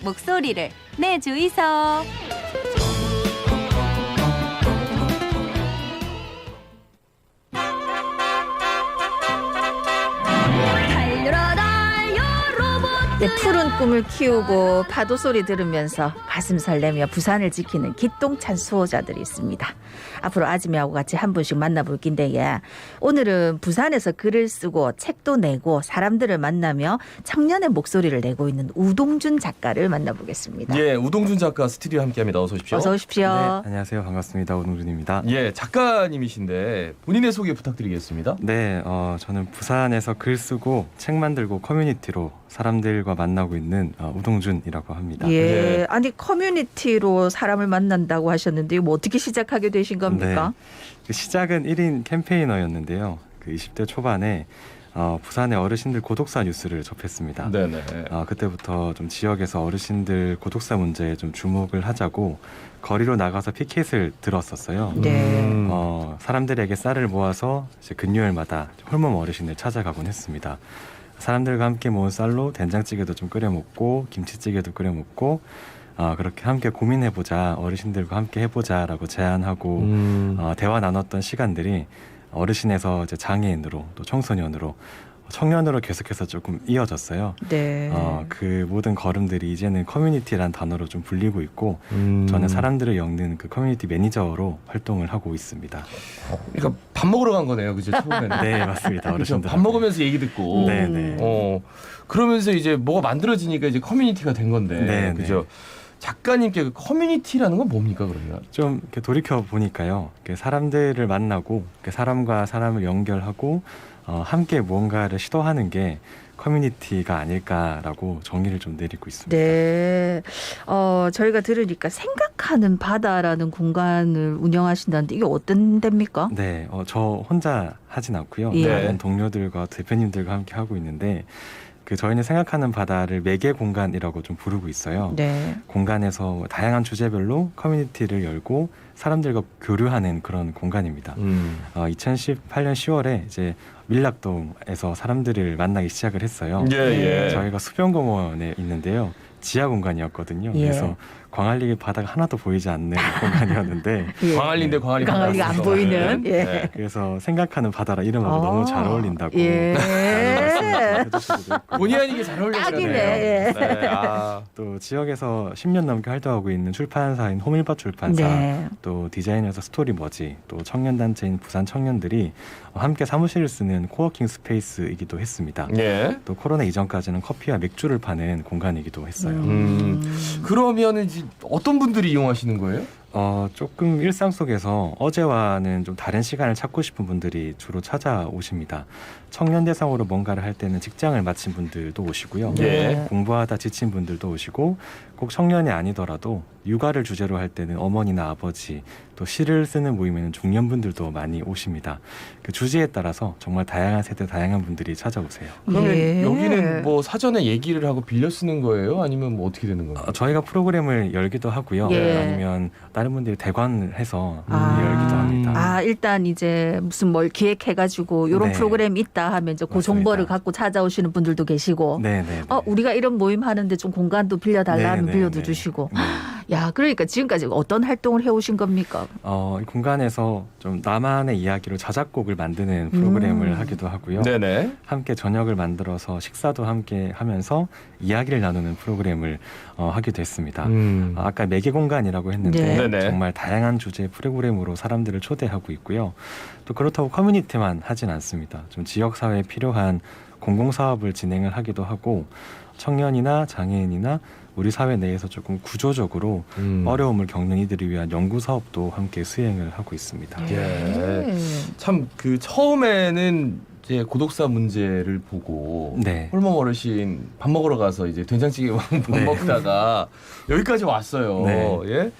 목소리를 내주이소. 꿈을 키우고 파도 소리 들으면서 가슴 설레며 부산을 지키는 기똥찬 수호자들이 있습니다. 앞으로 아지매하고 같이 한 분씩 만나볼 긴데 예. 오늘은 부산에서 글을 쓰고 책도 내고 사람들을 만나며 청년의 목소리를 내고 있는 우동준 작가를 만나보겠습니다. 예, 우동준 작가 스튜디오 함께합니다. 어서 오십시오. 어서 오십시오. 네, 안녕하세요. 반갑습니다. 오동준입니다. 예, 작가님이신데 본인의 소개 부탁드리겠습니다. 네, 어, 저는 부산에서 글 쓰고 책 만들고 커뮤니티로 사람들과 만나고 있는 어, 우동준이라고 합니다. 예, 네. 아니 커뮤니티로 사람을 만난다고 하셨는데 뭐 어떻게 시작하게 되신 겁니까? 그 시작은 1인 캠페이너였는데요. 그 20대 초반에 어, 부산의 어르신들 고독사 뉴스를 접했습니다. 네, 네. 어, 그때부터 좀 지역에서 어르신들 고독사 문제에 좀 주목을 하자고 거리로 나가서 피켓을 들었었어요. 네. 음. 어, 사람들에게 쌀을 모아서 이제 금요일마다 홀몸 어르신을 찾아가곤 했습니다. 사람들과 함께 모은 쌀로 된장찌개도 좀 끓여 먹고 김치찌개도 끓여 먹고 어, 그렇게 함께 고민해보자 어르신들과 함께 해보자라고 제안하고 음. 어, 대화 나눴던 시간들이 어르신에서 이제 장애인으로 또 청소년으로 청년으로 계속해서 조금 이어졌어요. 네. 어, 그 모든 걸음들이 이제는 커뮤니티란 단어로 좀 불리고 있고 음. 저는 사람들을 엮는 그 커뮤니티 매니저로 활동을 하고 있습니다. 그러니까 밥 먹으러 간 거네요, 그죠? 처음에는. 네 맞습니다 그렇죠. 어르신들 밥 먹으면서 얘기 듣고. 네네 어. 그러면서 이제 뭐가 만들어지니까 이제 커뮤니티가 된 건데. 네, 그죠? 작가님께 그 커뮤니티라는 건 뭡니까 그러면? 좀 이렇게 돌이켜 보니까요 이렇게 사람들을 만나고 이렇게 사람과 사람을 연결하고 어, 함께 무언가를 시도하는 게 커뮤니티가 아닐까라고 정의를 좀 내리고 있습니다. 네. 어, 저희가 들으니까 생각하는 바다라는 공간을 운영하신다는데 이게 어떤 데입니까? 네, 어, 저 혼자 하진 않고요. 예. 다른 동료들과 대표님들과 함께 하고 있는데 그 저희는 생각하는 바다를 매개 공간이라고 좀 부르고 있어요. 네. 공간에서 다양한 주제별로 커뮤니티를 열고 사람들과 교류하는 그런 공간입니다. 음. 어, 2018년 10월에 이제 밀락동에서 사람들을 만나기 시작을 했어요. 예, 예. 저희가 수변공원에 있는데요. 지하 공간이었거든요. 예. 그래서 광안리 바다가 하나도 보이지 않는 공간이었는데 예. 광안리인데 광안리 광안리가 안. 보이는, 네. 예. 네. 그래서 생각하는 바다라 이름하고 아, 너무 잘 어울린다고 예. 말씀을 해주시기도 했고. 본의 아니게 잘. 딱이네, 예. 네. 아. 또 지역에서 10년 넘게 활동하고 있는 출판사인 호밀밭 출판사 네. 또 디자이너에서 스토리 머지 또 청년 단체인 부산 청년들이 함께 사무실을 쓰는 코워킹 스페이스이기도 했습니다. 예. 또 코로나 이전까지는 커피와 맥주를 파는 공간이기도 했어요. 음. 그러면은 이제 어떤 분들이 이용하시는 거예요? 어, 조금 일상 속에서 어제와는 좀 다른 시간을 찾고 싶은 분들이 주로 찾아오십니다. 청년 대상으로 뭔가를 할 때는 직장을 마친 분들도 오시고요. 예. 공부하다 지친 분들도 오시고 꼭 청년이 아니더라도 육아를 주제로 할 때는 어머니나 아버지 또 시를 쓰는 모임에는 중년분들도 많이 오십니다. 그 주제에 따라서 정말 다양한 세대 다양한 분들이 찾아오세요. 그러면 예. 여기는 뭐 사전에 얘기를 하고 빌려 쓰는 거예요? 아니면 뭐 어떻게 되는 거예요? 어, 저희가 프로그램을 열기도 하고요. 예. 아니면 다른 분들이 대관을 해서 아. 열기도 합니다. 아, 일단 이제 무슨 뭘 기획해가지고 이런 네. 프로그램 있다 하면 이제 그 맞습니다. 정보를 갖고 찾아오시는 분들도 계시고. 네네. 어, 우리가 이런 모임 하는데 좀 공간도 빌려달라 네, 네, 빌려도 네. 주시고. 네. 야, 그러니까 지금까지 어떤 활동을 해오신 겁니까? 어, 이 공간에서 좀 나만의 이야기로 자작곡을 만드는 프로그램을 음. 하기도 하고요. 네네. 함께 저녁을 만들어서 식사도 함께 하면서 이야기를 나누는 프로그램을 어, 하기도 했습니다. 음. 아, 아까 매개 공간이라고 했는데 네. 네네. 정말 다양한 주제 프로그램으로 사람들을 초대하고 있고요. 또 그렇다고 커뮤니티만 하진 않습니다. 좀 지역 사회에 필요한 공공 사업을 진행을 하기도 하고 청년이나 장애인이나 우리 사회 내에서 조금 구조적으로 음. 어려움을 겪는 이들을 위한 연구 사업도 함께 수행을 하고 있습니다. 예. 참 그 처음에는 이제 고독사 문제를 보고 네. 홀몸 어르신 밥 먹으러 가서 이제 된장찌개 못 네. 먹다가 여기까지 왔어요. 네. 예.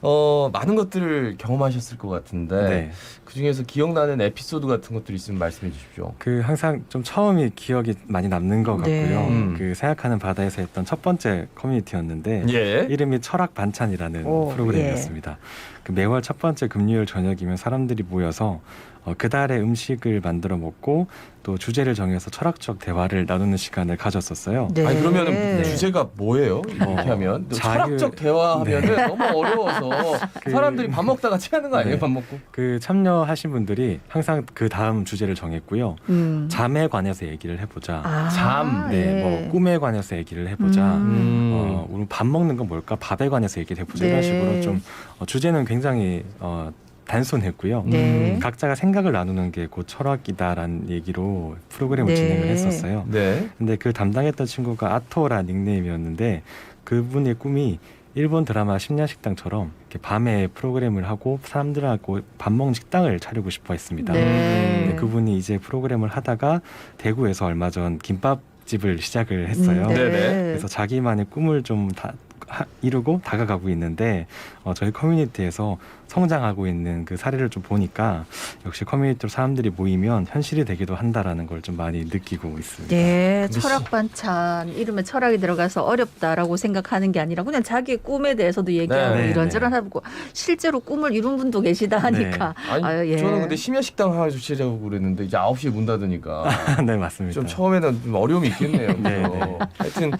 어, 많은 것들을 경험하셨을 것 같은데 네. 그 중에서 기억나는 에피소드 같은 것들 있으면 말씀해 주십시오. 그 항상 좀 처음이 기억이 많이 남는 것 같고요. 네. 음. 그 생각하는 바다에서 했던 첫 번째 커뮤니티였는데 예. 이름이 철학 반찬이라는 오, 프로그램이었습니다. 그 매월 첫 번째 금요일 저녁이면 사람들이 모여서 어, 그달의 음식을 만들어 먹고 또 주제를 정해서 철학적 대화를 나누는 시간을 가졌었어요. 네. 아니 그러면은 네. 주제가 뭐예요? 이렇게 어, 하면 자유- 철학적 대화하면 은 네. 너무 어려워서 그- 사람들이 밥 먹다가 체하는 거 아니에요? 네. 밥 먹고? 그 참여 하신 분들이 항상 그 다음 주제를 정했고요. 음. 잠에 관해서 얘기를 해보자. 아, 잠, 네, 예. 뭐 꿈에 관해서 얘기를 해보자. 음. 어, 우리 밥 먹는 건 뭘까? 밥에 관해서 얘기를 해보자. 네. 이런 식으로 좀 어, 주제는 굉장히 어, 단순했고요. 네. 음. 각자가 생각을 나누는 게 곧 철학이다라는 얘기로 프로그램을 네. 진행을 했었어요. 네. 근데 그 담당했던 친구가 아토라 닉네임이었는데 그분의 꿈이 일본 드라마 심야식당처럼 이렇게 밤에 프로그램을 하고 사람들하고 밥 먹는 식당을 차리고 싶어 했습니다. 네. 근데 그분이 이제 프로그램을 하다가 대구에서 얼마 전 김밥 집을 시작을 했어요. 음, 네네. 그래서 자기만의 꿈을 좀 다, 하- 이루고 다가가고 있는데 어, 저희 커뮤니티에서 성장하고 있는 그 사례를 좀 보니까 역시 커뮤니티로 사람들이 모이면 현실이 되기도 한다라는 걸 좀 많이 느끼고 있습니다. 네, 근데 철학 시- 반찬 이름에 철학이 들어가서 어렵다라고 생각하는 게 아니라 그냥 자기 꿈에 대해서도 얘기하고 네, 네, 이런저런 하고 실제로 꿈을 이룬 분도 계시다 하니까 아니 아유, 예. 저는 근데 심야 식당 하나 주최자고 그랬는데 이제 9시에 문 닫으니까 네 맞습니다. 좀 처음에는 좀 어려움이 있겠네요. 네? 네. 하여튼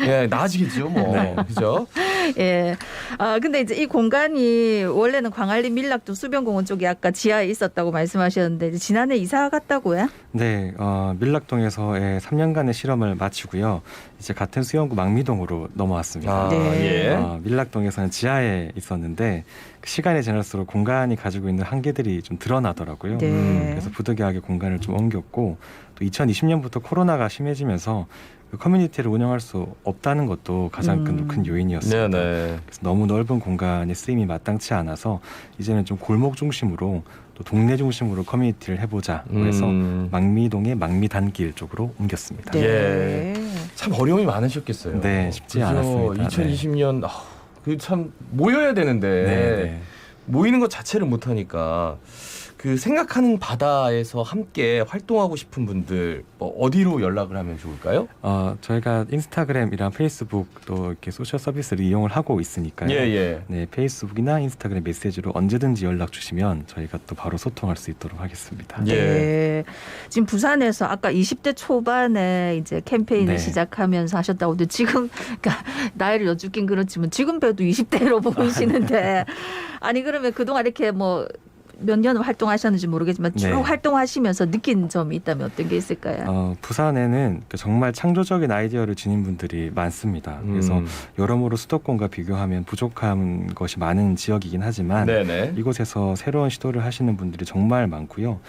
예, 나아지겠죠, 뭐. 네. 그죠? 예. 아 근데 이제 이 공간이 원래는 광안리 밀락도 수변공원 쪽에 아까 지하에 있었다고 말씀하셨는데 지난해 이사 갔다고요? 네, 어, 밀락동에서의 3년간의 실험을 마치고요. 이제 같은 수영구 망미동으로 넘어왔습니다. 아, 네. 예. 어, 밀락동에서는 지하에 있었는데 그 시간이 지날수록 공간이 가지고 있는 한계들이 좀 드러나더라고요. 네. 음, 그래서 부득이하게 공간을 좀 옮겼고 또 2020년부터 코로나가 심해지면서 그 커뮤니티를 운영할 수 없다는 것도 가장 큰, 음. 큰 네, 요인이었습니다. 네. 그래서 너무 넓은 공간의 쓰임이 마땅치 않아서 이제는 좀 골목 중심으로 또 동네 중심으로 커뮤니티를 해보자 그래서 음, 망미동의 망미단길 쪽으로 옮겼습니다. 네. 예. 참 어려움이 많으셨겠어요. 네, 쉽지 그죠? 않았습니다. 2020년 아, 그참 모여야 되는데 네, 네. 모이는 것 자체를 못 하니까 그 생각하는 바다에서 함께 활동하고 싶은 분들 뭐 어디로 연락을 하면 좋을까요? 어, 저희가 인스타그램이랑 페이스북 또 이렇게 소셜 서비스를 이용을 하고 있으니까요. 예, 예. 네, 페이스북이나 인스타그램 메시지로 언제든지 연락 주시면 저희가 또 바로 소통할 수 있도록 하겠습니다. 예. 네. 지금 부산에서 아까 20대 초반에 이제 캠페인을 네. 시작하면서 하셨다고 근데 지금 그러니까 나이를 여쭙긴 그렇지만 지금 봬도 20대로 보이시는데 아니 그러면 그동안 이렇게 뭐 몇 년 활동하셨는지 모르겠지만 쭉 네. 활동하시면서 느낀 점이 있다면 어떤 게 있을까요? 어, 부산에는 그 정말 창조적인 아이디어를 지닌 분들이 많습니다. 그래서 음. 여러모로 수도권과 비교하면 부족한 것이 많은 지역이긴 하지만 네네. 이곳에서 새로운 시도를 하시는 분들이 정말 많고요.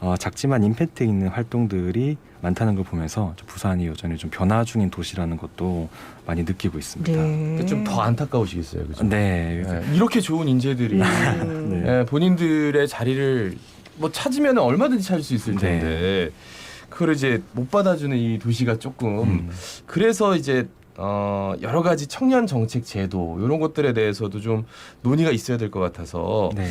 어, 작지만 임팩트 있는 활동들이 많다는 걸 보면서 좀 부산이 여전히 좀 변화 중인 도시라는 것도 많이 느끼고 있습니다. 네. 좀 더 안타까우시겠어요, 그죠? 네, 네, 이렇게 좋은 인재들이 음. 네. 예, 본인들의 자리를 뭐 찾으면 얼마든지 찾을 수 있을 네. 텐데 그걸 이제 못 받아주는 이 도시가 조금 음, 그래서 이제 어 여러 가지 청년 정책 제도 이런 것들에 대해서도 좀 논의가 있어야 될 것 같아서 네,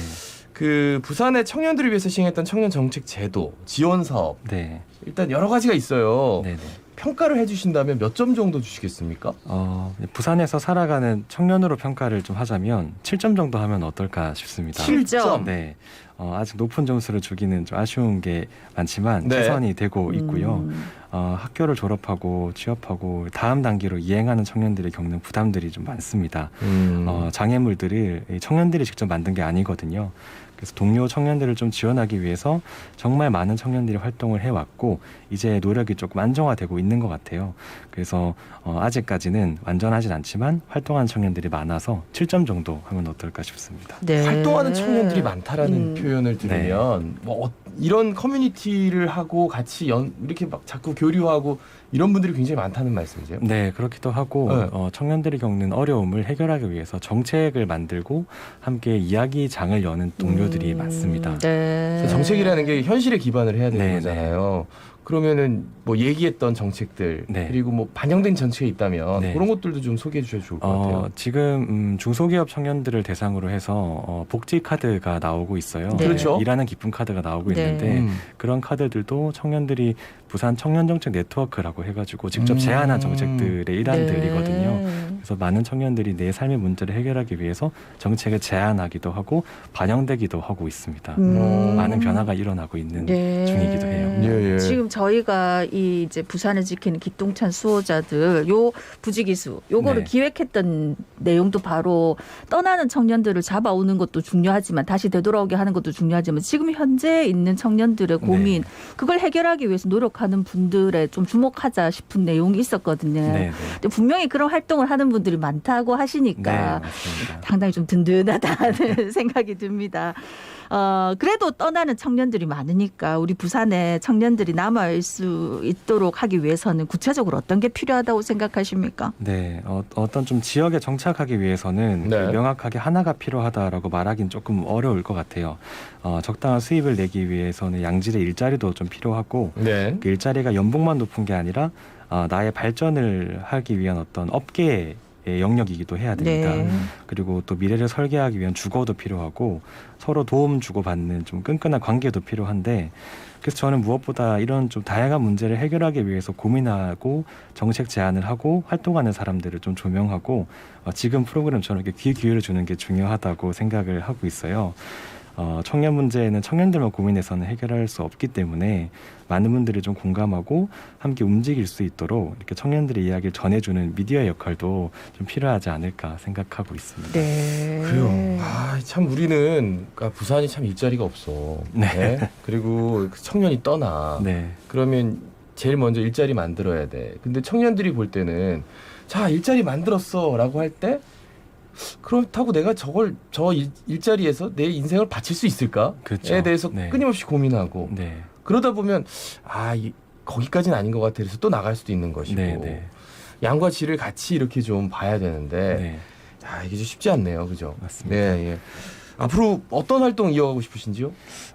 그 부산의 청년들을 위해서 시행했던 청년 정책 제도 지원 사업 네, 일단 여러 가지가 있어요. 네, 네. 평가를 해주신다면 몇 점 정도 주시겠습니까? 어, 부산에서 살아가는 청년으로 평가를 좀 하자면 7점 정도 하면 어떨까 싶습니다. 칠 점. 네, 어, 아직 높은 점수를 주기는 좀 아쉬운 게 많지만 네. 최선이 되고 있고요. 음. 어, 학교를 졸업하고 취업하고 다음 단계로 이행하는 청년들이 겪는 부담들이 좀 많습니다. 음. 어, 장애물들을 이 청년들이 직접 만든 게 아니거든요. 그래서 동료 청년들을 좀 지원하기 위해서 정말 많은 청년들이 활동을 해왔고 이제 노력이 조금 안정화되고 있는 것 같아요. 그래서 어, 아직까지는 완전하진 않지만 활동하는 청년들이 많아서 7점 정도 하면 어떨까 싶습니다. 네. 활동하는 청년들이 많다라는 음. 표현을 들으면 뭐 어- 이런 커뮤니티를 하고 같이 연, 이렇게 막 자꾸 교류하고 이런 분들이 굉장히 많다는 말씀이세요? 네, 그렇기도 하고 네. 어, 청년들이 겪는 어려움을 해결하기 위해서 정책을 만들고 함께 이야기장을 여는 동료들이 음. 많습니다. 네. 정책이라는 게 현실에 기반을 해야 되는 네, 거잖아요. 그러면은 뭐 얘기했던 정책들 네. 그리고 뭐 반영된 정책이 있다면 네. 그런 것들도 좀 소개해 주셔도 좋을 것 같아요. 어, 지금 음, 중소기업 청년들을 대상으로 해서 어, 복지 카드가 나오고 있어요. 네. 그렇죠. 일하는 기쁨 카드가 나오고 네. 있는데 음. 그런 카드들도 청년들이 부산 청년 정책 네트워크라고 해가지고 직접 음. 제안한 정책들의 일환들이거든요. 네. 그래서 많은 청년들이 내 삶의 문제를 해결하기 위해서 정책을 제안하기도 하고 반영되기도 하고 있습니다. 음. 많은 변화가 일어나고 있는 네. 중이기도 해요. 예, 예. 지금 저희가 이 이제 부산을 지키는 기똥찬 수호자들 요 부지기수 요거를 네. 기획했던 내용도 바로 떠나는 청년들을 잡아오는 것도 중요하지만 다시 되돌아오게 하는 것도 중요하지만 지금 현재 있는 청년들의 네. 고민 그걸 해결하기 위해서 노력하는 분들의 좀 주목하자 싶은 내용이 있었거든요. 네, 네. 분명히 그런 활동을 하는 분들이 많다고 네, 하시니까 맞습니다. 상당히 좀 든든하다는 생각이 듭니다. 어, 그래도 떠나는 청년들이 많으니까 우리 부산에 청년들이 남아 있을 수 있도록 하기 위해서는 구체적으로 어떤 게 필요하다고 생각하십니까? 네, 어, 어떤 좀 지역에 정착하기 위해서는 네. 명확하게 하나가 필요하다라고 말하기는 조금 어려울 것 같아요. 어, 적당한 수입을 내기 위해서는 양질의 일자리도 좀 필요하고 네. 그 일자리가 연봉만 높은 게 아니라 어, 나의 발전을 하기 위한 어떤 업계의 영역이기도 해야 됩니다. 네. 그리고 또 미래를 설계하기 위한 주거도 필요하고 서로 도움 주고 받는 좀 끈끈한 관계도 필요한데 그래서 저는 무엇보다 이런 좀 다양한 문제를 해결하기 위해서 고민하고 정책 제안을 하고 활동하는 사람들을 좀 조명하고 어, 지금 프로그램처럼 이렇게 귀 기회를 주는 게 중요하다고 생각을 하고 있어요. 어, 청년 문제는 청년들만 고민해서는 해결할 수 없기 때문에 많은 분들이 좀 공감하고 함께 움직일 수 있도록 이렇게 청년들의 이야기를 전해주는 미디어의 역할도 좀 필요하지 않을까 생각하고 있습니다. 네. 그래요. 아, 참 우리는 그러니까 부산이 참 일자리가 없어. 네. 그리고 그 청년이 떠나. 네, 그러면 제일 먼저 일자리 만들어야 돼. 근데 청년들이 볼 때는 자 일자리 만들었어라고 할 때 그렇다고 내가 저걸 저 일, 일자리에서 내 인생을 바칠 수 있을까에 그렇죠. 대해서 네. 끊임없이 고민하고 네, 그러다 보면 아 이, 거기까지는 아닌 것 같아 그래서 또 나갈 수도 있는 것이고 네, 네, 양과 질을 같이 이렇게 좀 봐야 되는데 네, 아 이게 좀 쉽지 않네요, 그죠? 맞습니다. 네, 예. 앞으로 어떤 활동 이어가고 싶으신지요?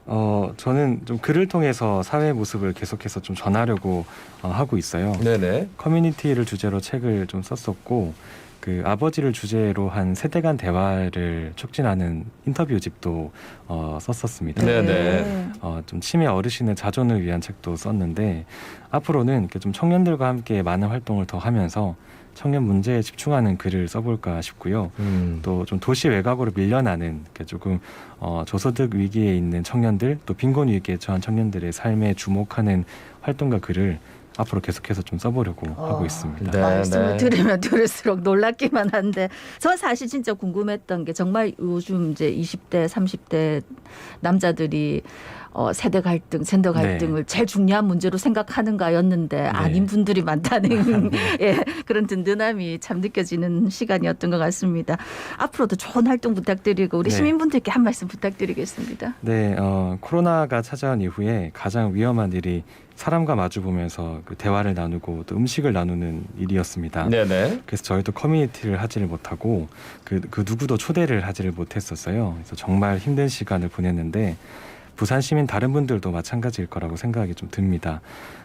어, 저는 좀 글을 통해서 사회 모습을 계속해서 좀 전하려고 어, 하고 있어요. 네네. 커뮤니티를 주제로 책을 좀 썼었고 그 아버지를 주제로 한 세대 간 대화를 촉진하는 인터뷰집도 어, 썼었습니다. 네, 네. 어, 좀 치매 어르신의 자존을 위한 책도 썼는데 앞으로는 이렇게 좀 청년들과 함께 많은 활동을 더 하면서 청년 문제에 집중하는 글을 써볼까 싶고요. 음. 또좀 도시 외곽으로 밀려나는 이렇게 조금 어, 저소득 위기에 있는 청년들 또 빈곤 위기에 처한 청년들의 삶에 주목하는 활동과 글을 앞으로 계속해서 좀 써보려고 어. 하고 있습니다. 네. 말씀을 들으면 들을수록 놀랍기만 한데 전 사실 진짜 궁금했던 게 정말 요즘 이제 20대, 30대 남자들이 어, 세대 갈등, 젠더 네. 갈등을 제일 중요한 문제로 생각하는가였는데 아닌 분들이 많다는 예, 그런 든든함이 참 느껴지는 시간이었던 것 같습니다. 앞으로도 좋은 활동 부탁드리고 우리 네. 시민분들께 한 말씀 부탁드리겠습니다. 네, 어, 코로나가 찾아온 이후에 가장 위험한 일이 사람과 마주 보면서 그 대화를 나누고 또 음식을 나누는 일이었습니다. 네네. 그래서 저희도 커뮤니티를 하지를 못하고 그, 그 누구도 초대를 하지를 못했었어요. 그래서 정말 힘든 시간을 보냈는데 부산 시민 다른 분들도 마찬가지일 거라고 생각이 좀 듭니다.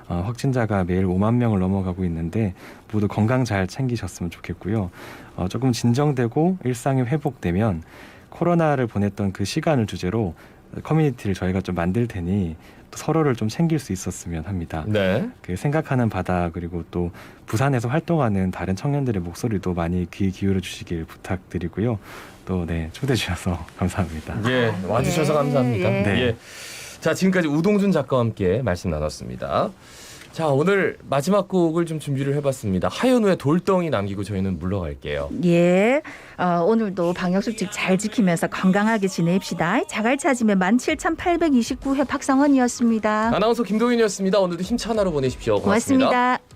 어, 확진자가 매일 5만 명을 넘어가고 있는데 모두 건강 잘 챙기셨으면 좋겠고요. 어, 조금 진정되고 일상이 회복되면 코로나를 보냈던 그 시간을 주제로 커뮤니티를 저희가 좀 만들 테니 또 서로를 좀 챙길 수 있었으면 합니다. 네. 그 생각하는 바다 그리고 또 부산에서 활동하는 다른 청년들의 목소리도 많이 귀 기울여 주시길 부탁드리고요. 또 네 초대해 주셔서 감사합니다. 예, 와 주셔서 예, 감사합니다. 예. 네. 예. 자, 지금까지 우동준 작가와 함께 말씀 나눴습니다. 자, 오늘 마지막 곡을 좀 준비를 해봤습니다. 하현우의 돌덩이 남기고 저희는 물러갈게요. 예. 어, 오늘도 방역수칙 잘 지키면서 건강하게 지냅시다. 자갈차짐의 17,829회 박상원이었습니다. 아나운서 김동윤이었습니다. 오늘도 힘찬 하루 보내십시오. 고맙습니다. 고맙습니다.